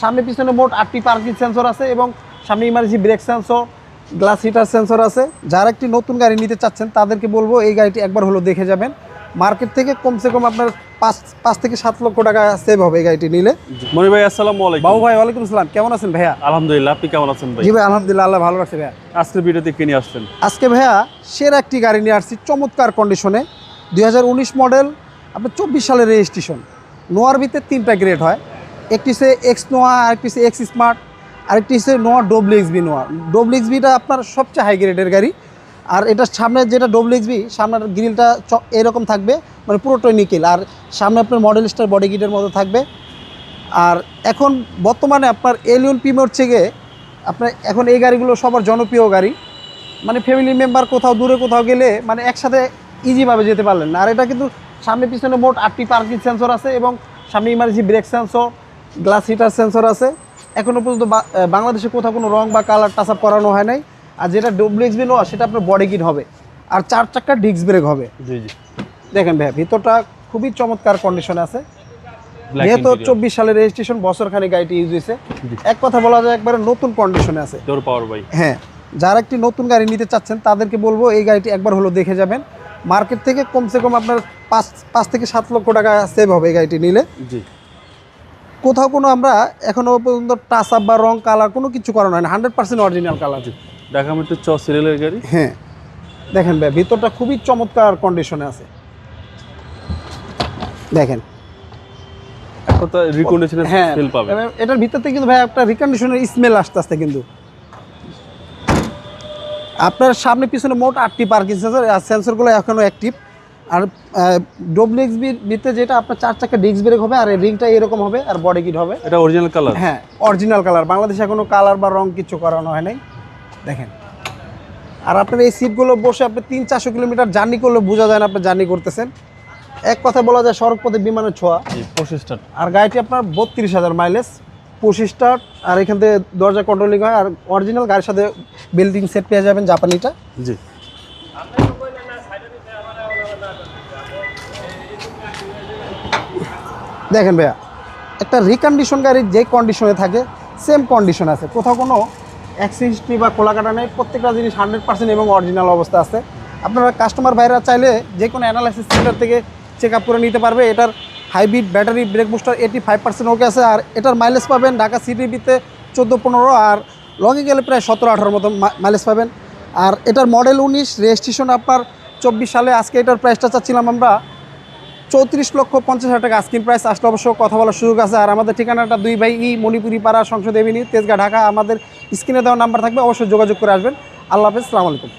সামনে পিছনে মোট আটটি পার্কিং সেন্সর আছে এবং সামনে emergency brake sensor glass heater sensor আছে। যারা একটি নতুন গাড়ি নিতে চাচ্ছেন তাদেরকে বলব এই গাড়িটি একবার হলো দেখে যাবেন। মার্কেট থেকে কমসে কম আপনার পাঁচ পাঁচ থেকে সাত লক্ষ টাকা সেভ হবে এই গাড়িটি নিলে। মনি ভাই আসসালামু আলাইকুম। বাবু ভাই ওয়ালাইকুম আসসালাম। কেমন আছেন ভাইয়া? আলহামদুলিল্লাহ আপনি কেমন আছেন ভাই? জি ভাই আলহামদুলিল্লাহ আল্লাহ ভালো রাখছে ভাইয়া। আজকের ভিডিওতে কিনে আসছেন? আজকে ভাইয়া সেরা একটি গাড়ি নিয়ে আসছি চমৎকার কন্ডিশনে দুই হাজার উনিশ মডেল আপনার চব্বিশ সালের রেজিস্ট্রেশন নোয়ার ভিতরে তিনটা গ্রেড হয়। একটি সে এক্স নোয়া আরেকটি সে এক্স স্মার্ট আরেকটি সে নোয়া ডব্লিউ এক্সবি নোয়া ডব্লিউ এক্সবিটা আপনার সবচেয়ে হাই গ্রেডের গাড়ি। আর এটার সামনে যেটা ডব্লিউ এক্সবি সামনের গ্রিলটা এরকম থাকবে মানে পুরোটাই নিকেল আর সামনে আপনার মডেল স্টার বডি কিটের মতো থাকবে। আর এখন বর্তমানে আপনার এলিয়ন পিমোর থেকে আপনার এখন এই গাড়িগুলো সবার জনপ্রিয় গাড়ি। মানে ফ্যামিলি মেম্বার কোথাও দূরে কোথাও গেলে মানে একসাথে ইজিভাবে যেতে পারলেন আর এটা কিন্তু সামনে পিছনে মোট আটটি পার্কিং সেন্সর আছে এবং সামনে emergency brake sensor glass heater sensor আছে। এখনও পর্যন্ত বাংলাদেশে কোথাও কোনো রং বা কালার টাচ আপ করানো হয় নাই। আর যেটা ডব্লিউএক্সবি নোয়া সেটা আপনার বডি কিট হবে। আর চার চাক্কার ডিস্ক ব্রেক হবে। জি জি। দেখেন ভাইয়া ভিতরটা খুবই চমৎকার কন্ডিশনে আছে। যেহেতু চব্বিশ সালের রেজিস্ট্রেশন বছরখানি গাড়িটি ইউজ হয়েছে। এক কথা বলা যায় একবারে নতুন কন্ডিশনে আছে। ভাই হ্যাঁ যারা একটি নতুন গাড়ি নিতে চাচ্ছেন তাদেরকে বলব এই গাড়িটি একবার হলো দেখে যাবেন। মার্কেট থেকে কমসে কম আপনার পাঁচ পাঁচ থেকে সাত লক্ষ টাকা সেভ হবে এই গাড়িটি নিলে। জি। কোথাও কোনো আমরা এখনও পর্যন্ত টাচ আপ বা রং কালার কোনো কিছু করানো হয় না hundred percent original colour Dhaka metro চ সিরিয়ালের গাড়ি। হ্যাঁ দেখেন ভাই ভিতরটা খুবই চমৎকার কন্ডিশনে আছে। দেখেন। এক কথা রিকন্ডিশনের হ্যাঁ ফিল পাবে এটার ভিতর থেকে কিন্তু ভাই একটা রিকন্ডিশনের স্মেল আসতে আসতে কিন্তু। আপনার সামনে পিছনে মোট আটটি পার্কিং সেন্সর আর সেন্সরগুলো এখনও অ্যাক্টিভ আর ডব্লিউ এক্সবির ভিতরে যেটা আপনার চার চাকা ডিস্ক ব্রেক হবে আর রিংটা এরকম হবে আর বডি কিট হবে। এটা অরিজিনাল কালার হ্যাঁ অরিজিনাল কালার বাংলাদেশে এখনও কালার বা রং কিছু করানো হয় নাই। দেখেন। আর আপনার এই সিটগুলো বসে আপনি তিন চারশো কিলোমিটার জার্নি করলে বোঝা যায় না আপনি জার্নি করতেছেন। এক কথা বলা যায় সড়ক পথে বিমানের ছোঁয়া। জি পঁচিশটা আর গাড়িটি আপনার বত্রিশ হাজার মাইলেজ পঁচিশ স্টার্ট আর এখান থেকে দরজা কন্ট্রোলিং হয়। আর অরিজিনাল গাড়ির সাথে বিল্ডিং সেট পেয়ে যাবেন জাপানিটা। জি। দেখেন ভাইয়া, একটা রিকন্ডিশন গাড়ি যে কন্ডিশনে থাকে সেম কন্ডিশন আছে। কোথাও কোনো অ্যাক্সিডেন্টি বা কোলাকাটা নেই, প্রত্যেকটা জিনিস হান্ড্রেড পার্সেন্ট এবং অরিজিনাল অবস্থা আছে। আপনারা কাস্টমার ভাইরা চাইলে যে কোনো অ্যানালাইসিস সেন্টার থেকে চেক আপ করে নিতে পারবে। এটার hybrid battery brake booster eighty five percent okay আছে। আর এটার মাইলেজ পাবেন ঢাকা সিটিভিতে চোদ্দ পনেরো, আর লঙে গেলে প্রায় সতেরো আঠারো মতো মাইলেজ পাবেন। আর এটার মডেল উনিশ রেজিস্ট্রেশন আপনার চব্বিশ সালে। আজকে এটার প্রাইসটা চাচ্ছিলাম আমরা চৌত্রিশ লক্ষ পঞ্চাশ হাজার টাকা আস্কিন প্রাইস আসলে অবশ্য কথা বলার সুযোগ আছে। আর আমাদের ঠিকানাটা দুই ভাই ই মণিপুরি পাড়া সংসদ এভিনিউ তেজগাঁ, ঢাকা। আমাদের স্ক্রিনে দেওয়া নাম্বার থাকবে, অবশ্যই যোগাযোগ করে আসবেন। আল্লাহ হাফেজ, সালাম আলাইকুম।